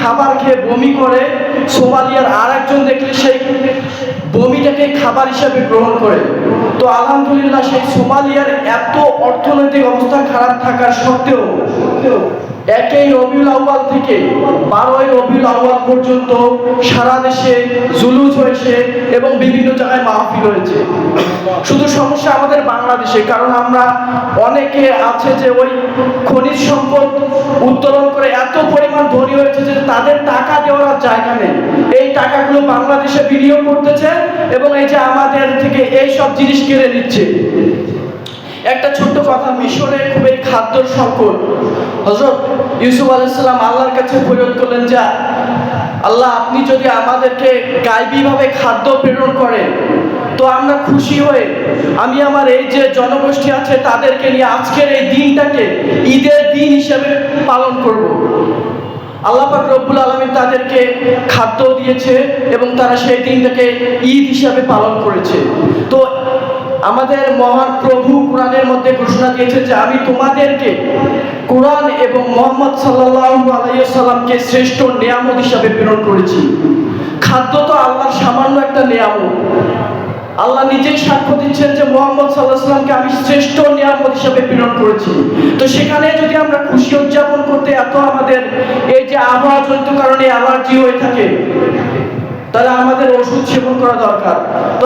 খাবার খেয়ে বমি করে, সোমালিয়ার আর একজন দেখলে সেই বমিটাকে খাবার হিসাবে গ্রহণ করে। তো আলহামদুলিল্লাহ সেই সোমালিয়ার এত অর্থনৈতিক অবস্থা খারাপ থাকার সত্ত্বেও, একই রবিউল আউয়াল থেকে বারোই রবিউল আউয়াল পর্যন্ত সারা দেশে জুলুস হয়েছে এবং বিভিন্ন জায়গায় মাহফিল হয়েছে। শুধু সমস্যা আমাদের বাংলাদেশে, কারণ আমরা অনেকে আছে যে ওই খনিজ সম্পদ উত্তোলন করে এত পরিমাণ ধনী হয়েছে যে তাদের টাকা দেওয়ার জায়গা নেই। এই টাকাগুলো বাংলাদেশে বিনিয়োগ করতেছে এবং এই যে আমাদের থেকে এই সব জিনিস কেড়ে নিচ্ছে। একটা ছোট্ট কথা, মিশরে খুবই খাদ্য সংকট। হজরত ইউসুফ আলাইসাল্লাম আল্লাহর কাছে ফরিয়াদ করলেন যা, আল্লাহ, আপনি যদি আমাদেরকে গাইবীভাবে খাদ্য প্রেরণ করেন তো আমরা খুশি হয়ে আমি আমার এই যে জনগোষ্ঠী আছে তাদেরকে নিয়ে আজকের এই দিনটাকে ঈদের দিন হিসেবে পালন করব। আল্লাহ পাক রব্বুল আলমিন তাদেরকে খাদ্য দিয়েছে এবং তারা সেই দিনটাকে ঈদ হিসাবে পালন করেছে। তো আমাদের মহান প্রভু কোরআনের মধ্যে ঘোষণা দিয়েছে যে আমি তোমাদেরকে কোরআন এবং মোহাম্মদ সাল্লাল্লাহু আলাইহি সাল্লামকে শ্রেষ্ঠ নিয়ামত হিসাবে প্রেরণ করেছি। খাদ্য তো আল্লাহর সামান্য একটা নিয়ামত। আল্লাহ নিজেই সাক্ষ্য দিচ্ছেন যে মোহাম্মদ সাল্লাহামকে আমি শ্রেষ্ঠ নিয়ামত হিসাবে প্রেরণ করেছি। তো সেখানে যদি আমরা খুশি উদযাপন করতে এত আমাদের এই যে আবহাওয়া জনিত কারণে অ্যালার্জি হয়ে থাকে, তাহলে আমাদের ওষুধ সেবন করা দরকার।